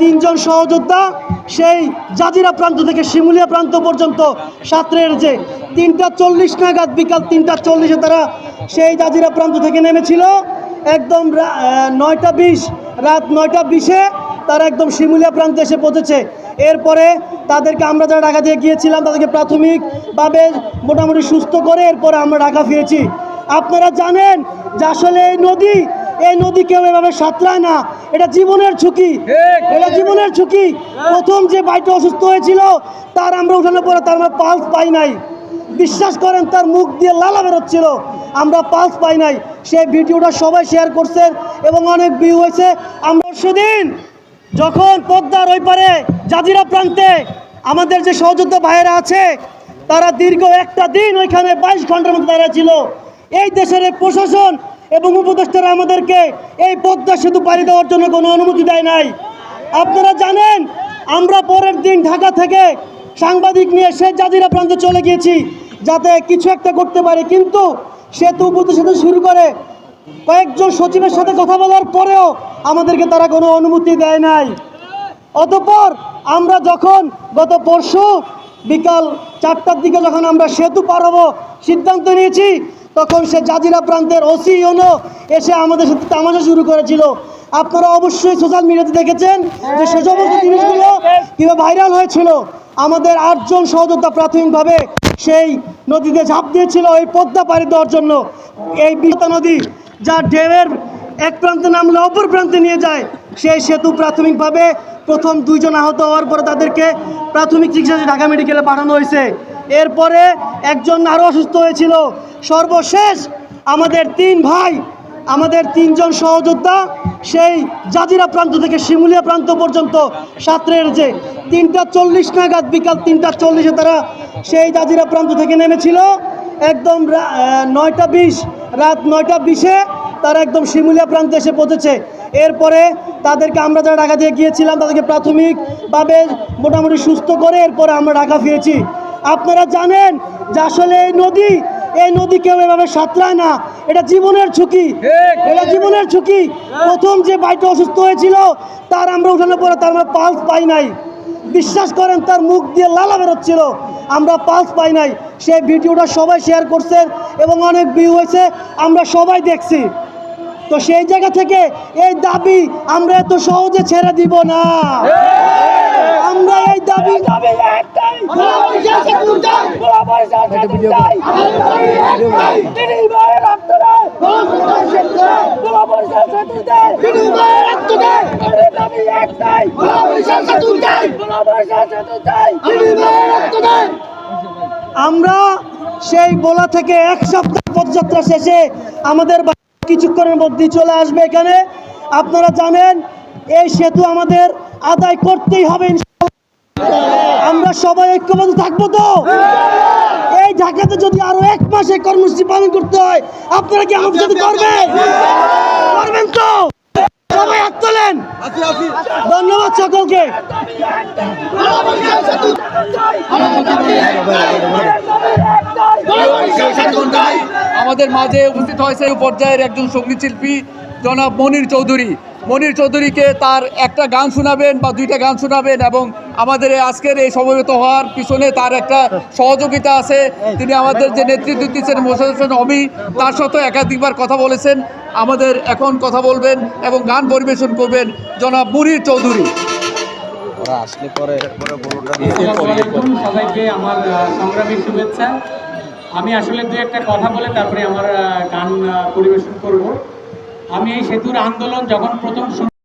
তিনজন সহযোদ্ধা সেই জাজিরা প্রান্ত থেকে শিমুলিয়া প্রান্ত পর্যন্ত সাঁতরের যে তিনটা চল্লিশ নাগাদ বিকাল তিনটা চল্লিশে তারা সেই জাজিরা প্রান্ত থেকে নেমেছিল। একদম নয়টা বিশ, রাত নয়টা বিশে তারা একদম শিমুলিয়া প্রান্তে এসে পৌঁছেছে। এরপরে তাদেরকে আমরা যারা ঢাকা দিয়ে গিয়েছিলাম, তাদেরকে প্রাথমিকভাবে মোটামুটি সুস্থ করে এরপরে আমরা ঢাকা ফিরেছি। আপনারা জানেন যে আসলে এই নদী এই নদী কেউ এভাবে সাঁতরায় না। এটা জীবনের ঝুঁকি। এটা জীবনের ঝুঁকি। প্রথম যে বাইটা অসুস্থ হয়েছিল তার আমরা উঠানোর পরে তার আমরা পালস পাই নাই। বিশ্বাস করেন তার মুখ দিয়ে লালা বেরোচ্ছিল। আমরা পালস পাই নাই। সেই ভিডিওটা সবাই শেয়ার করছেন এবং অনেক ভিউ হয়েছে। আমরা সেদিন যখন পদ্মার ওই পারে জাজিরা প্রান্তে আমাদের যে সহযোদ্ধা ভাইয়েরা আছে তারা দীর্ঘ একটা দিন ওইখানে বাইশ ঘণ্টার মতো দাঁড়া ছিল। এই দেশের প্রশাসন এবং উপদেষ্টারা আমাদেরকে এই পদ্মা সেতু পাড়ি দেওয়ার জন্য কোনো অনুমতি দেয় নাই। আপনারা জানেন, আমরা পরের দিন ঢাকা থেকে সাংবাদিক নিয়ে সে জাজিরা প্রান্তে চলে গিয়েছি, যাতে কিছু একটা করতে পারি। কিন্তু সেতু উপদেষ্টা শুরু করে কয়েকজন সচিবের সাথে কথা বলার পরেও আমাদেরকে তারা কোনো অনুমতি দেয় নাই। অতঃপর আমরা যখন গত পরশু বিকাল চারটার দিকে যখন আমরা সেতু পার হব সিদ্ধান্ত নিয়েছি তখন সে জাজিরা প্রান্তের ওসি ইউনো এসে আমাদের সাথে তামাশা শুরু করেছিল। আপনারা অবশ্যই সোশ্যাল মিডিয়াতে দেখেছেন যে সে সমস্ত জিনিসগুলো কীভাবে ভাইরাল হয়েছিল। আমাদের আটজন সহযোদ্ধা প্রাথমিকভাবে সেই নদীতে ঝাঁপ দিয়েছিল এই পদ্মা পাড়ি দেওয়ার জন্য। এই বিতা নদী, যা ঢেউয়ের এক প্রান্তে নামলে অপর প্রান্তে নিয়ে যায়, সেই সেতু প্রাথমিকভাবে প্রথম দুইজন আহত হওয়ার পরে তাদেরকে প্রাথমিক চিকিৎসা ঢাকা মেডিকেলে পাঠানো হয়েছে। এরপরে একজন আরও অসুস্থ হয়েছিল। সর্বশেষ আমাদের তিন ভাই, আমাদের তিনজন সহযোদ্ধা সেই জাজিরা প্রান্ত থেকে শিমুলিয়া প্রান্ত পর্যন্ত সাঁতরের যে তিনটা চল্লিশ নাগাদ বিকাল তিনটা চল্লিশে তারা সেই জাজিরা প্রান্ত থেকে নেমেছিল। একদম নয়টা বিশ, রাত নয়টা বিশে তারা একদম শিমুলিয়া প্রান্তে এসে পৌঁছেছে। এরপরে তাদেরকে আমরা যারা ঢাকা দিয়ে গিয়েছিলাম তাদেরকে প্রাথমিকভাবে মোটামুটি সুস্থ করে এরপরে আমরা ঢাকা ফিরেছি। আপনারা জানেন যে আসলে এই নদী এই নদী কেউ এভাবে সাঁতরায় না। এটা জীবনের ঝুঁকি। এটা জীবনের ঝুঁকি। প্রথম যে বাইটা অসুস্থ হয়েছিল, তার আমরা উঠানোর পরে তার আমরা পালস পাই নাই। বিশ্বাস করেন, তার মুখ দিয়ে লালা বেরোচ্ছিল। আমরা পালস পাই নাই। সেই ভিডিওটা সবাই শেয়ার করছেন এবং অনেক ভিউ হয়েছে। আমরা সবাই দেখছি। তো সেই জায়গা থেকে এই দাবি আমরা এত সহজে ছেড়ে দিব না। আমরা এই দাবি দাবি আমরা সেই বোলা থেকে এক সপ্তাহ পদযাত্রা শেষে আমাদের কিছুক্ষণের মধ্যেই চলে আসবে এখানে। আপনারা জানেন এই সেতু আমাদের আদায় করতেই হবে ইনশাআল্লাহ। আমরা সবাই ঐক্যবদ্ধ থাকব তো? এই ঢাকাতে যদি আরও এক মাসে কর্মসূচি পালন করতে হয় আপনারা কি আমাদের সাথে করবেন? করবেন তো? সবাই হাত তোলেন। ধন্যবাদ সকলকে। আমাদের মাঝে উপস্থিত হয়েছে এই পর্যায়ের একজন সংগীত শিল্পী জনাব মনির চৌধুরী। মনির চৌধুরীকে তার একটা গান শোনাবেন বা দুইটা গান শোনাবেন এবং আমাদের এই আজকের এই সমবেত হওয়ার পিছনে তার একটা সহযোগিতা আছে। তিনি আমাদের যে নেতৃত্ব দিচ্ছেন মোশাদ হোসেন অমি তার সাথে একাধিকবার কথা বলেছেন। আমাদের এখন কথা বলবেন এবং গান পরিবেশন করবেন জনাব মনির চৌধুরী। আসসালামু আলাইকুম সবাইকে আমার সংগ্রামী শুভেচ্ছা। আমি আসলে দু একটা কথা বলে তারপরে আমার গান পরিবেশন করব। আমি এই সেতুর আন্দোলন যখন প্রথম শুরু